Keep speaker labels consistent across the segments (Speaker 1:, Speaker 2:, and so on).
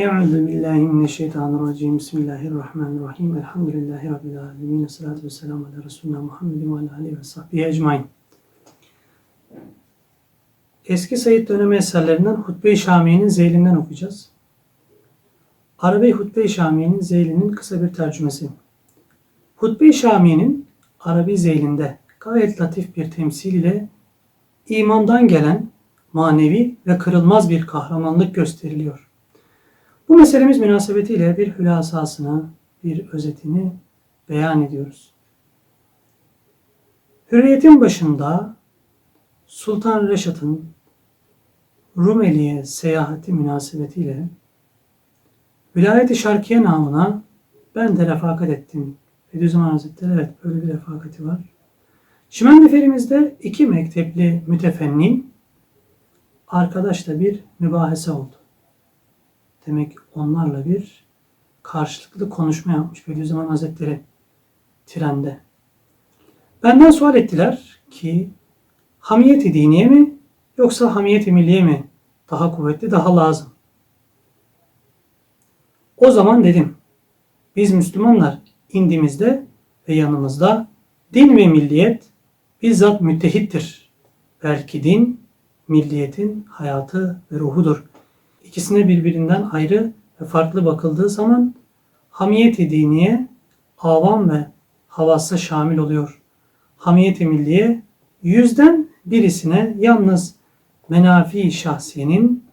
Speaker 1: Euzu billahi mineşşeytanirracim. Bismillahirrahmanirrahim. Elhamdülillahi rabbil alamin. Essalatu vesselamu ala resulina Muhammedin ve ala alihi ve sahbihi ecmaîn. Eski Said dönemi eserlerinden Hutbe-i Şamiye'nin Zeylinden okuyacağız. Arabi Hutbe-i Şamiye'nin Zeyli'nin kısa bir tercümesi. Hutbe-i Şamiye'nin Arabi Zeylinde gayet latif bir temsil ile imandan gelen manevi ve kırılmaz bir kahramanlık gösteriliyor. Bu meselemiz münasebetiyle bir hülasasını, bir özetini beyan ediyoruz. Hürriyetin başında Sultan Reşat'ın Rumeli'ye seyahati münasebetiyle Vilayet-i Şarkiye namına ben de refakat ettim. Bediüzzaman Hazretleri evet böyle bir refakati var. Şimendiferimizde iki mektepli mütefennin arkadaşla bir mübahese oldu. Demek onlarla bir karşılıklı konuşma yapmış Bediüzzaman Hazretleri trende. Benden sual ettiler ki hamiyeti diniye mi yoksa hamiyeti milliye mi daha kuvvetli, daha lazım? O zaman dedim, biz Müslümanlar indimizde ve yanımızda din ve milliyet bizzat müttehittir. Belki din, milliyetin hayatı ve ruhudur. İkisine birbirinden ayrı ve farklı bakıldığı zaman hamiyeti diniye avam ve havası şamil oluyor. Hamiyeti milliye yüzden birisine yalnız menafi şahsiyenin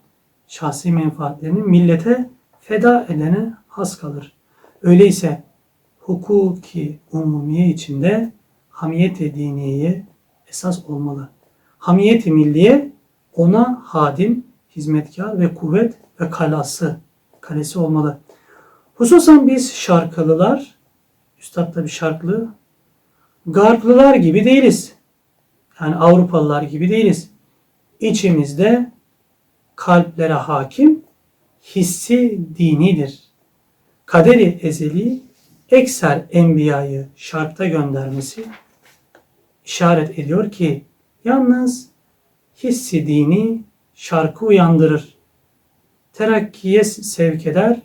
Speaker 1: şahsi menfaatlerinin millete feda edene has kalır. Öyleyse hukuki umumiye içinde hamiyet-i diniyeye esas olmalı. Hamiyet-i milliye ona hadim, hizmetkar ve kuvvet ve kalası, kalesi olmalı. Hususan biz şarkılılar, Üstad da bir şarklı, Garplılar gibi değiliz. Yani Avrupalılar gibi değiliz. İçimizde kalplere hakim hissi dinidir. Kaderi ezeli ekser enbiyayı şarkta göndermesi işaret ediyor ki yalnız hissi dini şarkı uyandırır. Terakkiye sevk eder.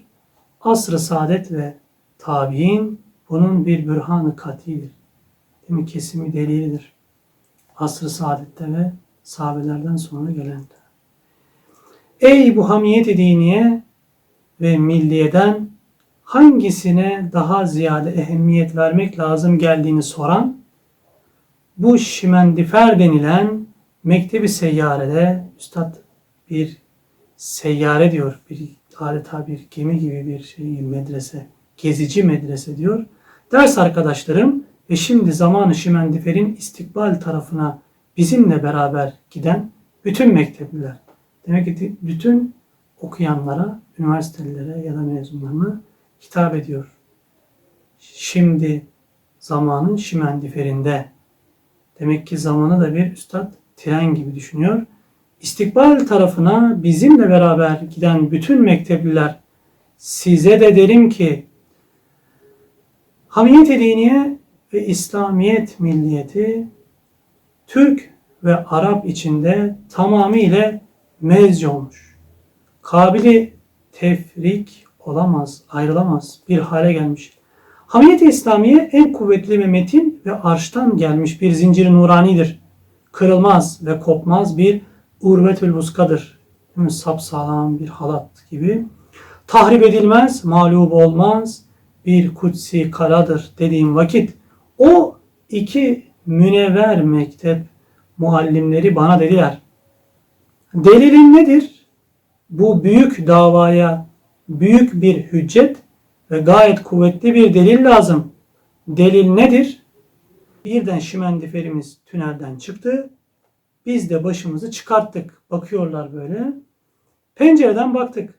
Speaker 1: Asr-ı saadet ve tabi'in bunun bir bürhanı katidir. Demek kesimi delilidir. Asr-ı saadette ve sahabelerden sonra gelen. Ey bu hamiyet-i diniye ve milliyeden hangisine daha ziyade ehemmiyet vermek lazım geldiğini soran bu şimendifer denilen mektebi seyyarede üstad bir seyyare diyor. Bir adeta bir gemi gibi bir şey medrese. Gezici medrese diyor. Ders arkadaşlarım ve şimdi zamanı şimendiferin istikbal tarafına bizimle beraber giden bütün mektepliler. Demek ki bütün okuyanlara, üniversitelere ya da mezunlarına hitap ediyor. Şimdi zamanın şimendiferinde. Demek ki zamanı da bir üstad tren gibi düşünüyor. İstikbal tarafına bizimle beraber giden bütün mektepliler size de derim ki Hamiyet-i Diniye ve İslamiyet milliyeti Türk ve Arap içinde tamamıyla mezci olmuş. Kabili tefrik olamaz, ayrılamaz bir hale gelmiş. Hamiyet-i İslamiye en kuvvetli ve metin ve arştan gelmiş bir zincir nuranidir. Kırılmaz ve kopmaz bir urvetül vuskadır. Değil mi? Sapsağlam bir halat gibi. Tahrip edilmez, mağlup olmaz bir kutsi karadır dediğim vakit o iki münevver mektep muallimleri bana dediler. Delilin nedir? Bu büyük davaya büyük bir hüccet ve gayet kuvvetli bir delil lazım. Delil nedir? Birden şimendiferimiz tünelden çıktı. Biz de başımızı çıkarttık. Bakıyorlar böyle. Pencereden baktık.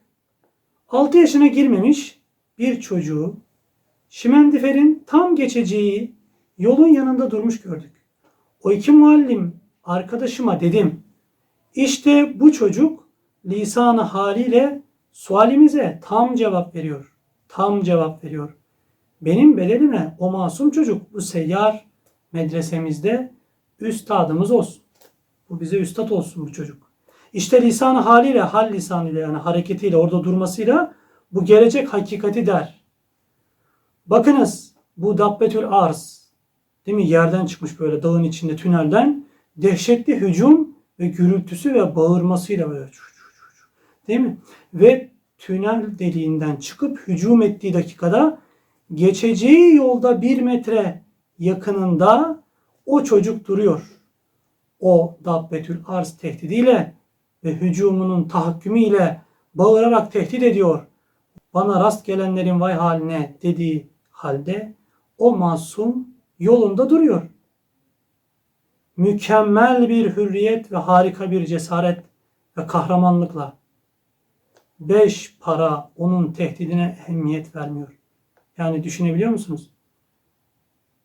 Speaker 1: 6 yaşına girmemiş bir çocuğu şimendiferin tam geçeceği yolun yanında durmuş gördük. O iki muallim arkadaşıma dedim. İşte bu çocuk lisanı haliyle sualimize tam cevap veriyor. Tam cevap veriyor. Benim bedelime o masum çocuk bu seyyar medresemizde üstadımız olsun. Bu bize üstad olsun bu çocuk. İşte lisanı haliyle, hal lisanıyla yani hareketiyle orada durmasıyla Bu gelecek hakikati der. Bakınız bu Dabbetül Arz değil mi? Yerden çıkmış böyle dağın içinde tünelden dehşetli hücum ve gürültüsü ve bağırmasıyla böyle değil mi? Ve tünel deliğinden çıkıp hücum ettiği dakikada geçeceği yolda bir metre yakınında o çocuk duruyor. O Dabbetül Arz tehdidiyle ve hücumunun tahakkümüyle bağırarak tehdit ediyor. Bana rast gelenlerin vay haline dediği halde o masum yolunda duruyor. Mükemmel bir hürriyet ve harika bir cesaret ve kahramanlıkla. Beş para onun tehdidine ehemmiyet vermiyor. Yani düşünebiliyor musunuz?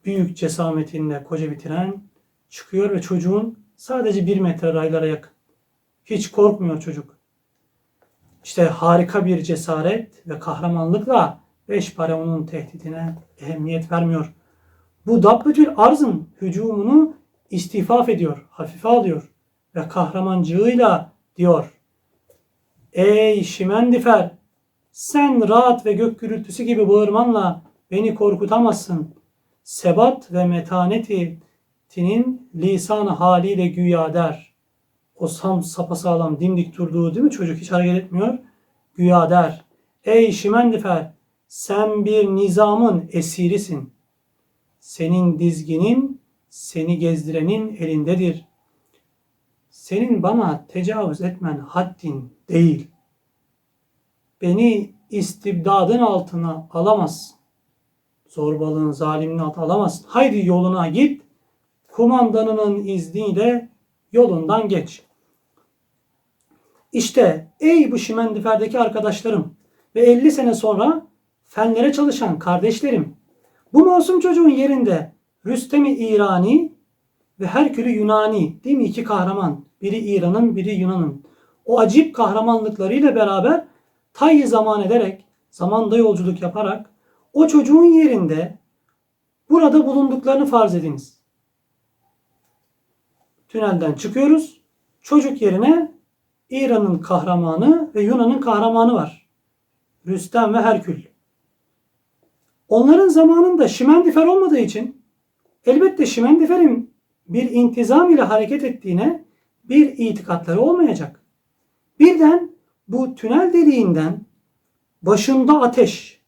Speaker 1: Büyük cesametinle koca bir tren çıkıyor ve çocuğun sadece bir metre raylara yakın. Hiç korkmuyor çocuk. İşte harika bir cesaret ve kahramanlıkla beş para onun tehdidine ehemmiyet vermiyor. Bu Dabbetül Arz'ın hücumunu istifaf ediyor, hafife alıyor ve kahramancığıyla diyor. Ey Şimendifer! Sen rahat ve gök gürültüsü gibi bağırmanla beni korkutamazsın. Sebat ve metaneti tinin lisan haliyle güya der. O sam sapasağlam dimdik durduğu değil mi çocuk hiç hareket etmiyor. Güya der. Ey Şimendifer sen bir nizamın esirisin. Senin dizginin seni gezdirenin elindedir. Senin bana tecavüz etmen haddin değil. Beni istibdadın altına alamazsın. Zorbalığın, zalimliğin altına alamazsın. Haydi yoluna git. Kumandanının izniyle yolundan geç. İşte ey bu Şimendifer'deki arkadaşlarım ve 50 sene sonra fenlere çalışan kardeşlerim. Bu masum çocuğun yerinde Rüstem-i İrani ve Herkülü Yunani değil mi iki kahraman? Biri İran'ın biri Yunan'ın. O acip kahramanlıklarıyla beraber tayyi zaman ederek, zamanda yolculuk yaparak o çocuğun yerinde burada bulunduklarını farz ediniz. Tünelden çıkıyoruz. Çocuk yerine İran'ın kahramanı ve Yunan'ın kahramanı var. Rüstem ve Herkül. Onların zamanında Şimendifer olmadığı için elbette Şimendifer'in bir intizam ile hareket ettiğine bir itikatları olmayacak. Birden bu tünel deliğinden başında ateş,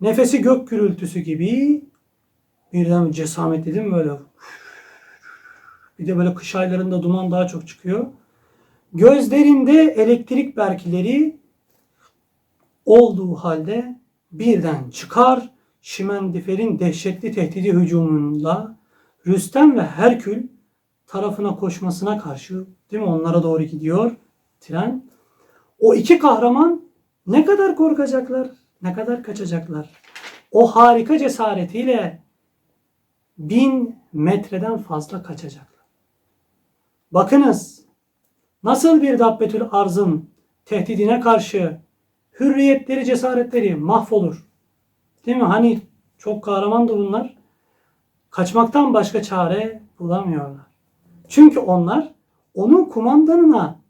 Speaker 1: nefesi gök gürültüsü gibi birden cesamet dedim böyle bir de böyle kış aylarında duman daha çok çıkıyor. Gözlerinde elektrik berkileri olduğu halde birden çıkar. Şimendifer'in dehşetli tehdidi hücumunda Rüstem ve Herkül tarafına koşmasına karşı değil mi onlara doğru gidiyor tren. O iki kahraman ne kadar korkacaklar, ne kadar kaçacaklar. O harika cesaretiyle bin metreden fazla kaçacaklar. Bakınız nasıl bir Dabbetül Arz'ın tehdidine karşı hürriyetleri, cesaretleri mahvolur. Değil mi? Hani çok kahramandı bunlar. Kaçmaktan başka çare bulamıyorlar. Çünkü onlar onun kumandanına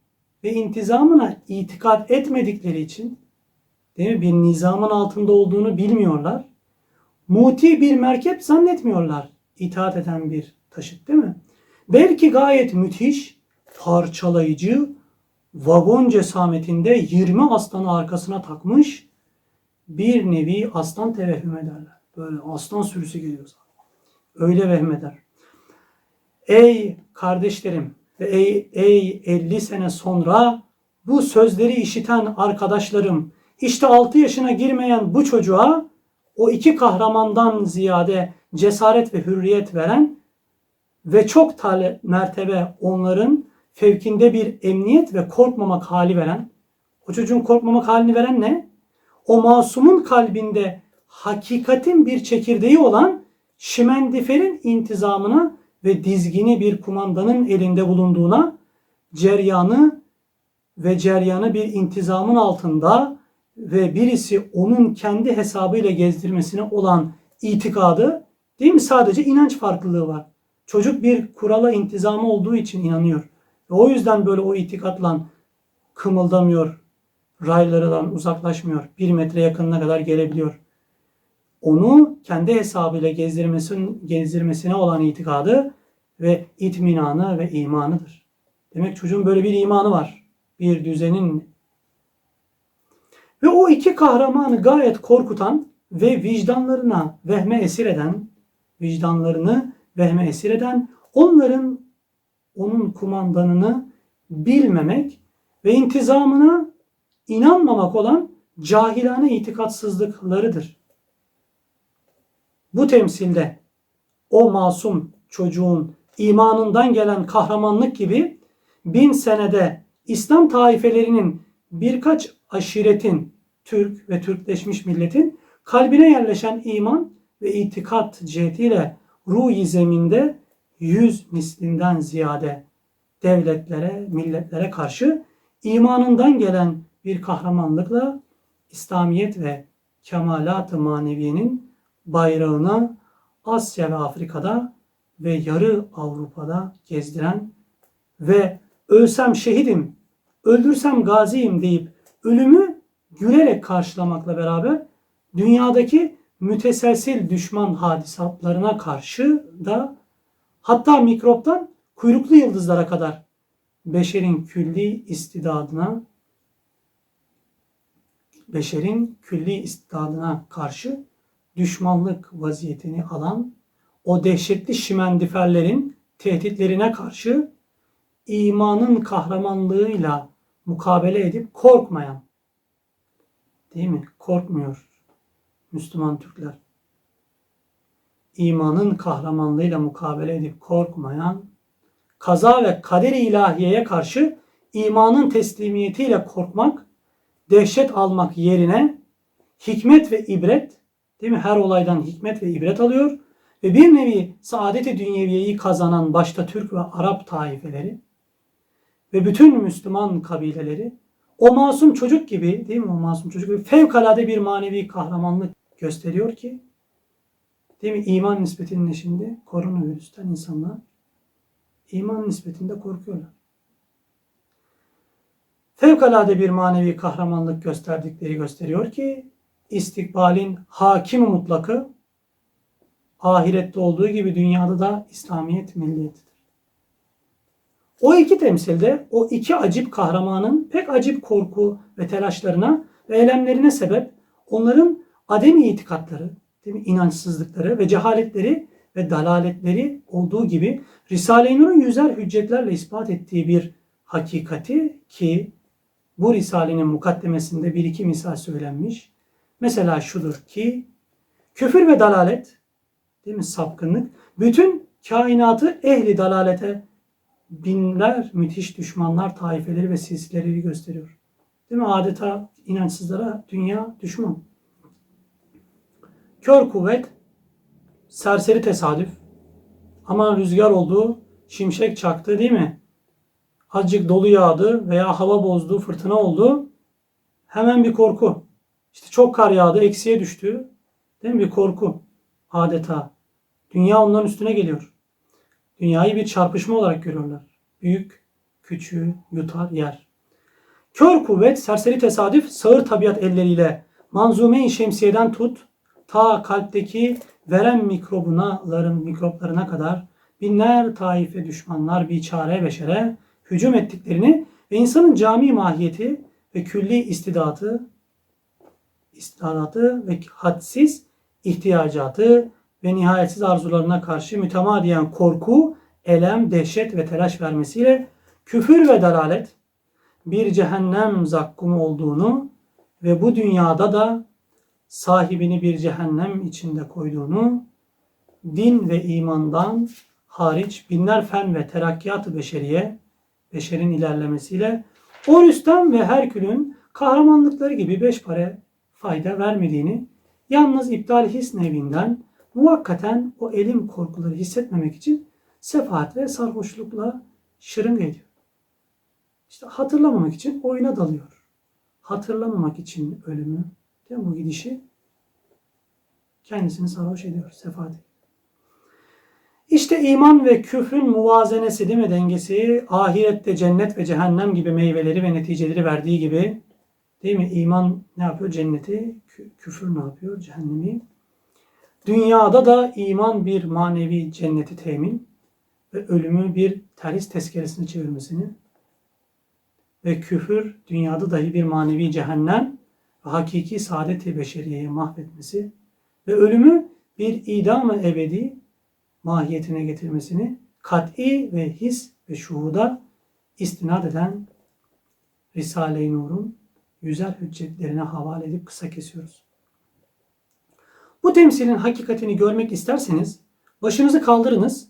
Speaker 1: ve intizamına itikat etmedikleri için değil mi? Bir nizamın altında olduğunu bilmiyorlar. Muti bir merkep zannetmiyorlar. itaat eden bir taşıt değil mi? Belki gayet müthiş, parçalayıcı, vagon cesametinde 20 aslanı arkasına takmış bir nevi aslan tevehhüm ederler. Böyle aslan sürüsü geliyor sana. Öyle vehmeder. Ey kardeşlerim ve ey, ey 50 sene sonra bu sözleri işiten arkadaşlarım işte 6 yaşına girmeyen bu çocuğa o iki kahramandan ziyade cesaret ve hürriyet veren ve çok tale mertebe onların fevkinde bir emniyet ve korkmamak hali veren, o çocuğun korkmamak halini veren ne? O masumun kalbinde hakikatin bir çekirdeği olan Şimendifer'in intizamına ve dizgini bir kumandanın elinde bulunduğuna, ceryanı ve ceryanı bir intizamın altında ve birisi onun kendi hesabıyla gezdirmesine olan itikadı değil mi? Sadece inanç farklılığı var. Çocuk bir kurala intizamı olduğu için inanıyor. Ve o yüzden böyle o itikatla kımıldamıyor, raylarından uzaklaşmıyor. Bir metre yakınına kadar gelebiliyor. Onu kendi hesabıyla gezdirmesin, gezdirmesine olan itikadı ve itminanı ve imanıdır. Demek çocuğun böyle bir imanı var. Bir düzenin. Ve o iki kahramanı gayet korkutan ve vicdanlarına vehme esir eden, vicdanlarını vehme esir eden, onların onun kumandanını bilmemek ve intizamına inanmamak olan cahilane itikatsızlıklarıdır. Bu temsilde o masum çocuğun imanından gelen kahramanlık gibi bin senede İslam taifelerinin birkaç aşiretin, Türk ve Türkleşmiş milletin kalbine yerleşen iman ve itikat cihetiyle ruh zeminde yüz mislinden ziyade devletlere, milletlere karşı imanından gelen bir kahramanlıkla İslamiyet ve kemalat-ı maneviyenin bayrağını Asya ve Afrika'da ve yarı Avrupa'da gezdiren ve ölsem şehidim, öldürsem gaziyim deyip ölümü gülerek karşılamakla beraber dünyadaki müteselsil düşman hadisatlarına karşı da hatta mikroptan kuyruklu yıldızlara kadar beşerin külli istidadına beşerin külli istidadına karşı düşmanlık vaziyetini alan o dehşetli şimendiferlerin tehditlerine karşı imanın kahramanlığıyla mukabele edip korkmayan değil mi? Korkmuyor Müslüman Türkler. İmanın kahramanlığıyla mukabele edip korkmayan, kaza ve kader-i ilahiyeye karşı imanın teslimiyetiyle korkmak, dehşet almak yerine hikmet ve ibret, değil mi? Her olaydan hikmet ve ibret alıyor ve bir nevi saadet-i dünyeviyeyi kazanan başta Türk ve Arap taifeleri ve bütün Müslüman kabileleri o masum çocuk gibi değil mi o masum çocuk gibi fevkalade bir manevi kahramanlık gösteriyor ki değil mi iman nispetinin şimdi koronavirüsten insanlar iman nispetinde korkuyorlar. Fevkalade bir manevi kahramanlık gösterdikleri gösteriyor ki istikbalin hakim mutlakı ahirette olduğu gibi dünyada da İslamiyet milliyetidir. O iki temsilde o iki acip kahramanın pek acip korku ve telaşlarına ve eylemlerine sebep onların ademi itikatları, değil mi? inançsızlıkları ve cehaletleri ve dalaletleri olduğu gibi Risale-i Nur'un yüzer hüccetlerle ispat ettiği bir hakikati ki bu Risale'nin mukaddemesinde bir iki misal söylenmiş. Mesela şudur ki küfür ve dalalet değil mi sapkınlık bütün kainatı ehli dalalete binler müthiş düşmanlar taifeleri ve silsileleri gösteriyor. Değil mi? Adeta inançsızlara dünya düşman. Kör kuvvet, serseri tesadüf. Ama rüzgar oldu, şimşek çaktı değil mi? Azıcık dolu yağdı veya hava bozdu, fırtına oldu. Hemen bir korku. İşte çok kar yağdı, eksiye düştü. Değil mi? Bir korku. Adeta. Dünya onların üstüne geliyor. Dünyayı bir çarpışma olarak görüyorlar. Büyük, küçüğü yutar, yer. Kör kuvvet, serseri tesadüf, sağır tabiat elleriyle manzume-i şemsiyeden tut, ta kalpteki veren mikrobunaların mikroplarına kadar binler taife düşmanlar bir çare beşere hücum ettiklerini ve insanın cami mahiyeti ve külli istidatı istidatı ve hadsiz ihtiyacatı ve nihayetsiz arzularına karşı mütemadiyen korku, elem, dehşet ve telaş vermesiyle küfür ve dalalet bir cehennem zakkumu olduğunu ve bu dünyada da sahibini bir cehennem içinde koyduğunu, din ve imandan hariç binler fen ve terakkiyat-ı beşeriye, beşerin ilerlemesiyle o ve Herkül'ün kahramanlıkları gibi beş para fayda vermediğini, yalnız iptal his nevinden muvakkaten o elim korkuları hissetmemek için sefahat ve sarhoşlukla şırınga ediyor. İşte hatırlamamak için oyuna dalıyor. Hatırlamamak için ölümü, değil mi bu gidişi kendisini sarhoş ediyor, sefahat. İşte iman ve küfrün muvazenesi değil mi dengesi ahirette cennet ve cehennem gibi meyveleri ve neticeleri verdiği gibi Değil mi? İman ne yapıyor? Cenneti, kü- küfür ne yapıyor? Cehennemi. Dünyada da iman bir manevi cenneti temin ve ölümü bir terhis tezkeresine çevirmesini ve küfür dünyada dahi bir manevi cehennem ve hakiki saadet-i beşeriyeye mahvetmesi ve ölümü bir idam-ı ebedi mahiyetine getirmesini kat'i ve his ve şuhuda istinad eden Risale-i Nur'un yüzer hüccetlerine havale edip kısa kesiyoruz. Bu temsilin hakikatini görmek isterseniz başınızı kaldırınız.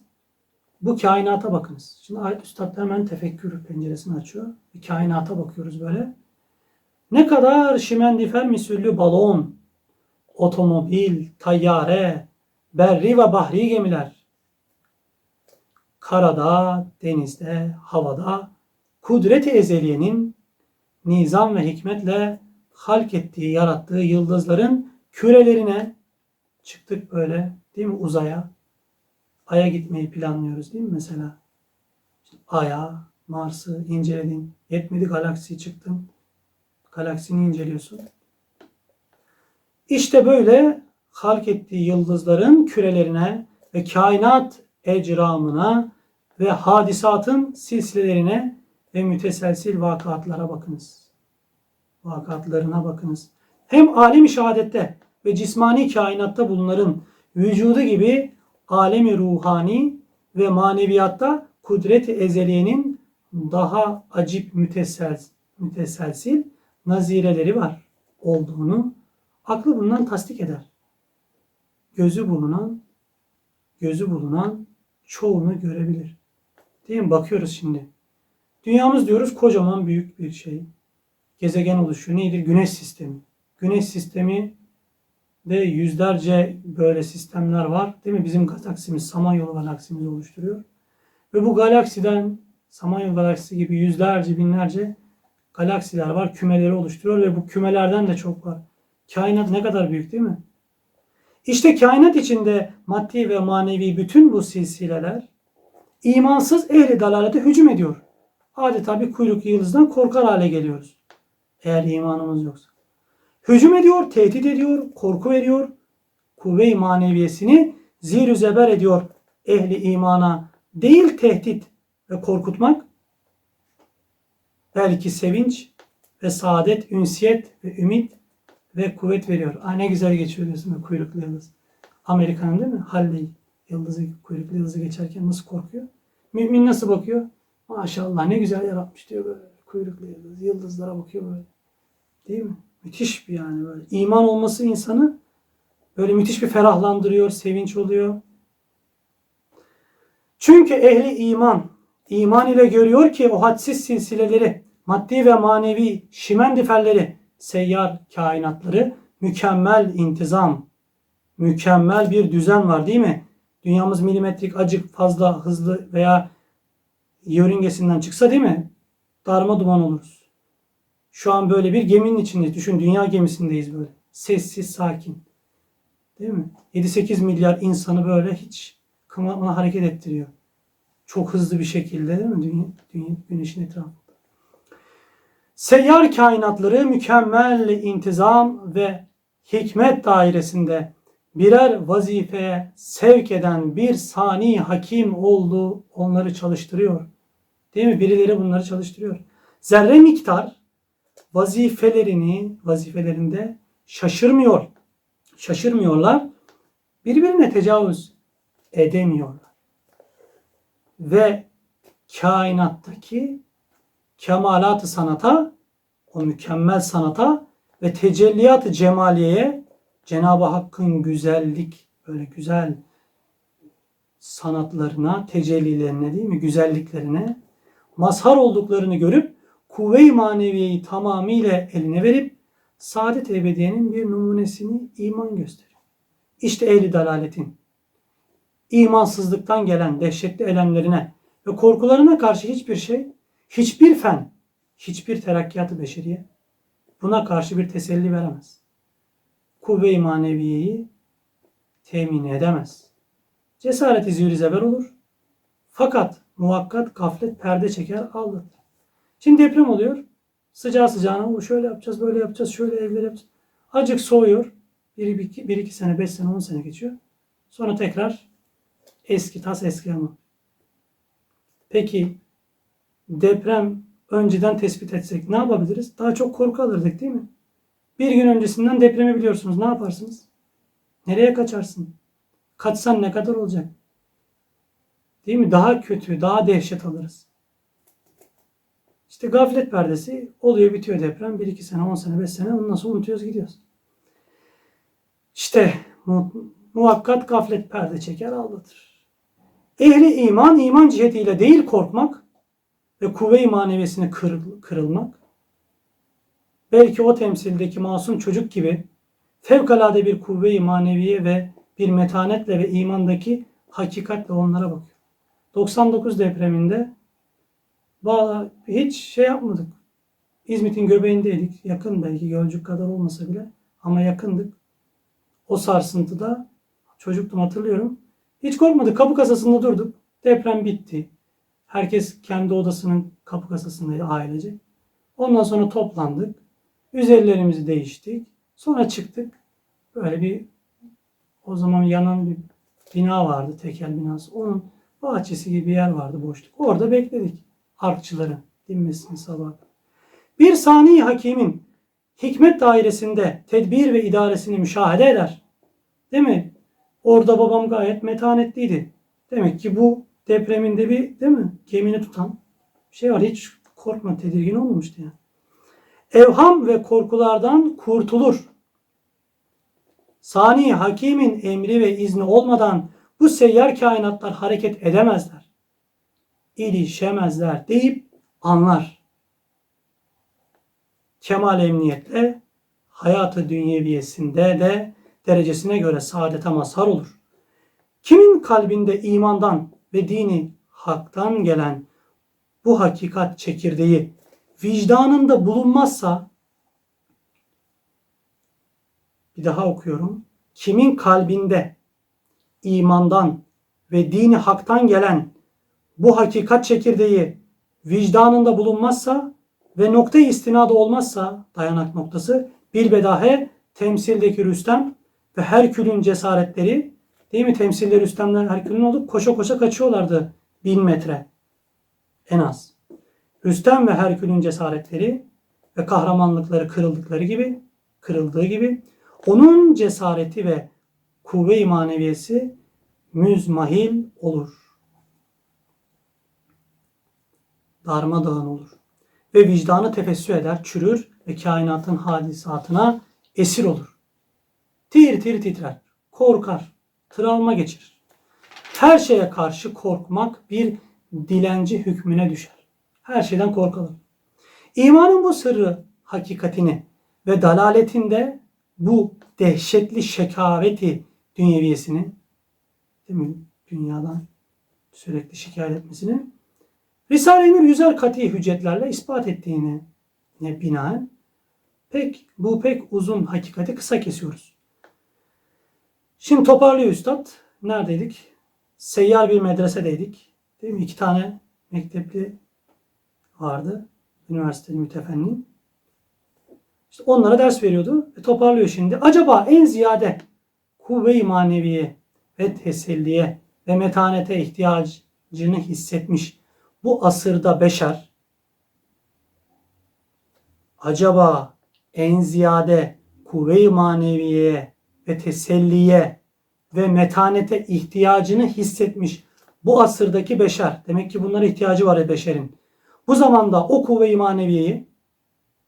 Speaker 1: Bu kainata bakınız. Şimdi ayet üstad hemen tefekkür penceresini açıyor. Bir kainata bakıyoruz böyle. Ne kadar şimendifer misüllü balon, otomobil, tayyare, berri ve bahri gemiler. Karada, denizde, havada kudret-i ezeliyenin nizam ve hikmetle halk ettiği, yarattığı yıldızların kürelerine çıktık böyle değil mi uzaya? Ay'a gitmeyi planlıyoruz değil mi mesela? Ay'a, Mars'ı inceledin. Yetmedi galaksiyi çıktın. Galaksini inceliyorsun. İşte böyle halk ettiği yıldızların kürelerine ve kainat ecramına ve hadisatın silsilelerine ve müteselsil vakatlara bakınız. Vakatlarına bakınız. Hem alem-i şehadette ve cismani kainatta bulunların vücudu gibi alemi ruhani ve maneviyatta kudret-i ezeliyenin daha acip mütesel, müteselsil nazireleri var olduğunu aklı bundan tasdik eder. Gözü bulunan gözü bulunan çoğunu görebilir. Değil mi? Bakıyoruz şimdi. Dünyamız diyoruz kocaman büyük bir şey. Gezegen oluşuyor. Nedir? Güneş sistemi. Güneş sistemi de yüzlerce böyle sistemler var. Değil mi? Bizim galaksimiz, Samanyolu galaksimizi oluşturuyor. Ve bu galaksiden Samanyolu galaksisi gibi yüzlerce, binlerce galaksiler var. Kümeleri oluşturuyor ve bu kümelerden de çok var. Kainat ne kadar büyük değil mi? İşte kainat içinde maddi ve manevi bütün bu silsileler imansız ehli dalalete hücum ediyor. Adeta bir kuyruk yıldızdan korkar hale geliyoruz. Eğer imanımız yoksa. Hücum ediyor, tehdit ediyor, korku veriyor. Kuvve-i maneviyesini zir zeber ediyor ehli imana. Değil tehdit ve korkutmak. Belki sevinç ve saadet, ünsiyet ve ümit ve kuvvet veriyor. Aa, ne güzel geçiyor diyorsun kuyruklu yıldız. Amerika'nın değil mi? Halley yıldızı, kuyruklu yıldızı geçerken nasıl korkuyor? Mümin nasıl bakıyor? Maşallah ne güzel yaratmış diyor böyle. Kuyruklu yıldız, yıldızlara bakıyor böyle. Değil mi? Müthiş bir yani böyle. İman olması insanı böyle müthiş bir ferahlandırıyor, sevinç oluyor. Çünkü ehli iman, iman ile görüyor ki o hadsiz silsileleri, maddi ve manevi şimendiferleri, seyyar kainatları mükemmel intizam, mükemmel bir düzen var değil mi? Dünyamız milimetrik acık fazla hızlı veya yörüngesinden çıksa değil mi? Darma duman oluruz. Şu an böyle bir geminin içindeyiz. Düşün dünya gemisindeyiz böyle. Sessiz, sakin. Değil mi? 7-8 milyar insanı böyle hiç kımına hareket ettiriyor. Çok hızlı bir şekilde değil mi? Dünya, dünya güneşin etrafında. Seyyar kainatları mükemmel intizam ve hikmet dairesinde birer vazifeye sevk eden bir sani hakim oldu onları çalıştırıyor. Değil mi? Birileri bunları çalıştırıyor. Zerre miktar vazifelerini vazifelerinde şaşırmıyor. Şaşırmıyorlar. Birbirine tecavüz edemiyorlar. Ve kainattaki kemalat-ı sanata, o mükemmel sanata ve tecelliyat-ı cemaliyeye Cenab-ı Hakk'ın güzellik, böyle güzel sanatlarına, tecellilerine değil mi, güzelliklerine mazhar olduklarını görüp kuvve-i maneviyeyi tamamıyla eline verip saadet ebediyenin bir numunesini iman gösteriyor. İşte ehli dalaletin imansızlıktan gelen dehşetli elemlerine ve korkularına karşı hiçbir şey, hiçbir fen, hiçbir terakkiyat-ı beşeriye buna karşı bir teselli veremez. Kuvve-i maneviyeyi temin edemez. Cesareti zühri zeber olur. Fakat muvakkat gaflet perde çeker aldatır. Şimdi deprem oluyor. Sıcağı sıcağına "O şöyle yapacağız, böyle yapacağız, şöyle evler yapacağız. Acık soğuyor. Bir, bir, iki, bir iki sene, beş sene, on sene geçiyor. Sonra tekrar eski tas eski ama. Peki deprem önceden tespit etsek ne yapabiliriz? Daha çok korku alırdık değil mi? Bir gün öncesinden depremi biliyorsunuz. Ne yaparsınız? Nereye kaçarsın? Kaçsan ne kadar olacak? Değil mi? Daha kötü, daha dehşet alırız. İşte gaflet perdesi oluyor bitiyor deprem. 1-2 sene, 10 sene, 5 sene ondan sonra unutuyoruz gidiyoruz. İşte mu- muhakkak gaflet perde çeker aldatır. Ehli iman, iman cihetiyle değil korkmak ve kuvve-i maneviyesine kır- kırılmak. Belki o temsildeki masum çocuk gibi fevkalade bir kuvve-i maneviye ve bir metanetle ve imandaki hakikatle onlara bakıyor. 99 depreminde Valla hiç şey yapmadık. İzmit'in göbeğindeydik. Yakın belki Gölcük kadar olmasa bile ama yakındık. O sarsıntıda çocuktum hatırlıyorum. Hiç korkmadık. Kapı kasasında durduk. Deprem bitti. Herkes kendi odasının kapı kasasındaydı ailece. Ondan sonra toplandık. Üzerlerimizi değiştik. Sonra çıktık. Böyle bir o zaman yanan bir bina vardı. Tekel binası. Onun bahçesi gibi bir yer vardı boşluk. Orada bekledik harççıların dinmesini sabah. Bir sani hakimin hikmet dairesinde tedbir ve idaresini müşahede eder. Değil mi? Orada babam gayet metanetliydi. Demek ki bu depreminde bir değil mi? Gemini tutan bir şey var. Hiç korkma tedirgin olmamıştı yani. Evham ve korkulardan kurtulur. Sani hakimin emri ve izni olmadan bu seyyar kainatlar hareket edemezler ilişemezler deyip anlar. Kemal emniyetle hayatı dünyeviyesinde de derecesine göre saadete mazhar olur. Kimin kalbinde imandan ve dini haktan gelen bu hakikat çekirdeği vicdanında bulunmazsa bir daha okuyorum. Kimin kalbinde imandan ve dini haktan gelen bu hakikat çekirdeği vicdanında bulunmazsa ve nokta istinada olmazsa dayanak noktası bilbedahe temsildeki Rüstem ve Herkül'ün cesaretleri değil mi temsiller Rüstem'den Herkül'ün olup koşa koşa kaçıyorlardı bin metre en az. Rüstem ve Herkül'ün cesaretleri ve kahramanlıkları kırıldıkları gibi kırıldığı gibi onun cesareti ve kuvve-i maneviyesi müzmahil olur. Darmadağın olur. Ve vicdanı tefessü eder, çürür ve kainatın hadisatına esir olur. Tir tir titrer, korkar, travma geçirir. Her şeye karşı korkmak bir dilenci hükmüne düşer. Her şeyden korkalım. İmanın bu sırrı hakikatini ve dalaletinde bu dehşetli şekaveti dünyeviyesini değil mi? Dünyadan sürekli şikayet etmesini Risale-i Nur yüzer kati hüccetlerle ispat ettiğine ne binaen pek bu pek uzun hakikati kısa kesiyoruz. Şimdi toparlıyor üstad. Neredeydik? Seyyar bir medresedeydik. Değil mi? İki tane mektepli vardı. Üniversiteli mütefennin. İşte onlara ders veriyordu. Ve toparlıyor şimdi. Acaba en ziyade kuvve-i maneviye ve teselliye ve metanete ihtiyacını hissetmiş bu asırda beşer acaba en ziyade kuvve-i maneviyeye ve teselliye ve metanete ihtiyacını hissetmiş bu asırdaki beşer. Demek ki bunlara ihtiyacı var beşerin. Bu zamanda o kuvve-i maneviyeyi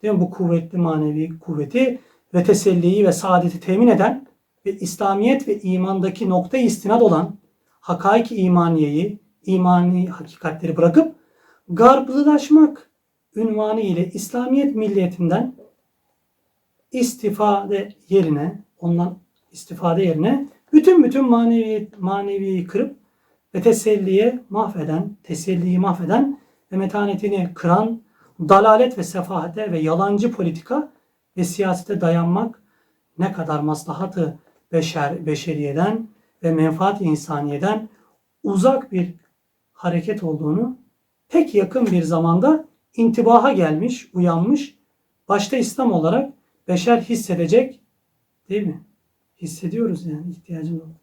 Speaker 1: değil mi? bu kuvvetli manevi kuvveti ve teselliyi ve saadeti temin eden ve İslamiyet ve imandaki nokta istinad olan hakaik imaniyeyi imani hakikatleri bırakıp garblılaşmak ünvanı ile İslamiyet milliyetinden istifade yerine ondan istifade yerine bütün bütün manevi maneviyi kırıp ve teselliye mahveden, teselliyi mahveden ve metanetini kıran dalalet ve sefahate ve yalancı politika ve siyasete dayanmak ne kadar maslahatı beşer, beşeriyeden ve menfaat insaniyeden uzak bir hareket olduğunu pek yakın bir zamanda intibaha gelmiş, uyanmış başta İslam olarak beşer hissedecek değil mi? Hissediyoruz yani ihtiyacımız var.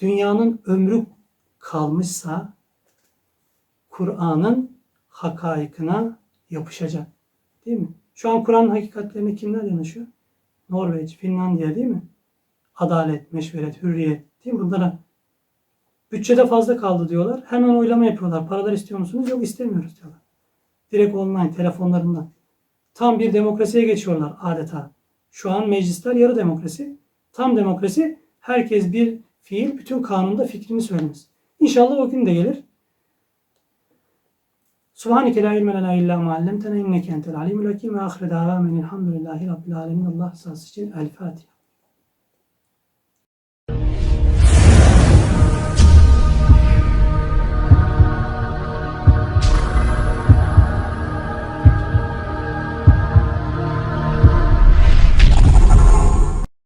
Speaker 1: Dünyanın ömrü kalmışsa Kur'an'ın hakaikına yapışacak. Değil mi? Şu an Kur'an'ın hakikatlerine kimler yanaşıyor? Norveç, Finlandiya değil mi? Adalet, meşveret, hürriyet değil mi? Bunlara bütçede fazla kaldı diyorlar. Hemen oylama yapıyorlar. Paralar istiyor musunuz? Yok istemiyoruz diyorlar. Direkt online, telefonlarından. Tam bir demokrasiye geçiyorlar adeta. Şu an meclisler yarı demokrasi. Tam demokrasi herkes bir fiil bütün kanunda fikrini söylemez. İnşallah o gün de gelir. Subhaneke la ilme lena illa ma allamtena inneke entel alimul hakim ve ahire davamen elhamdülillahi rabbil alemin. Allah rızası için El Fatiha.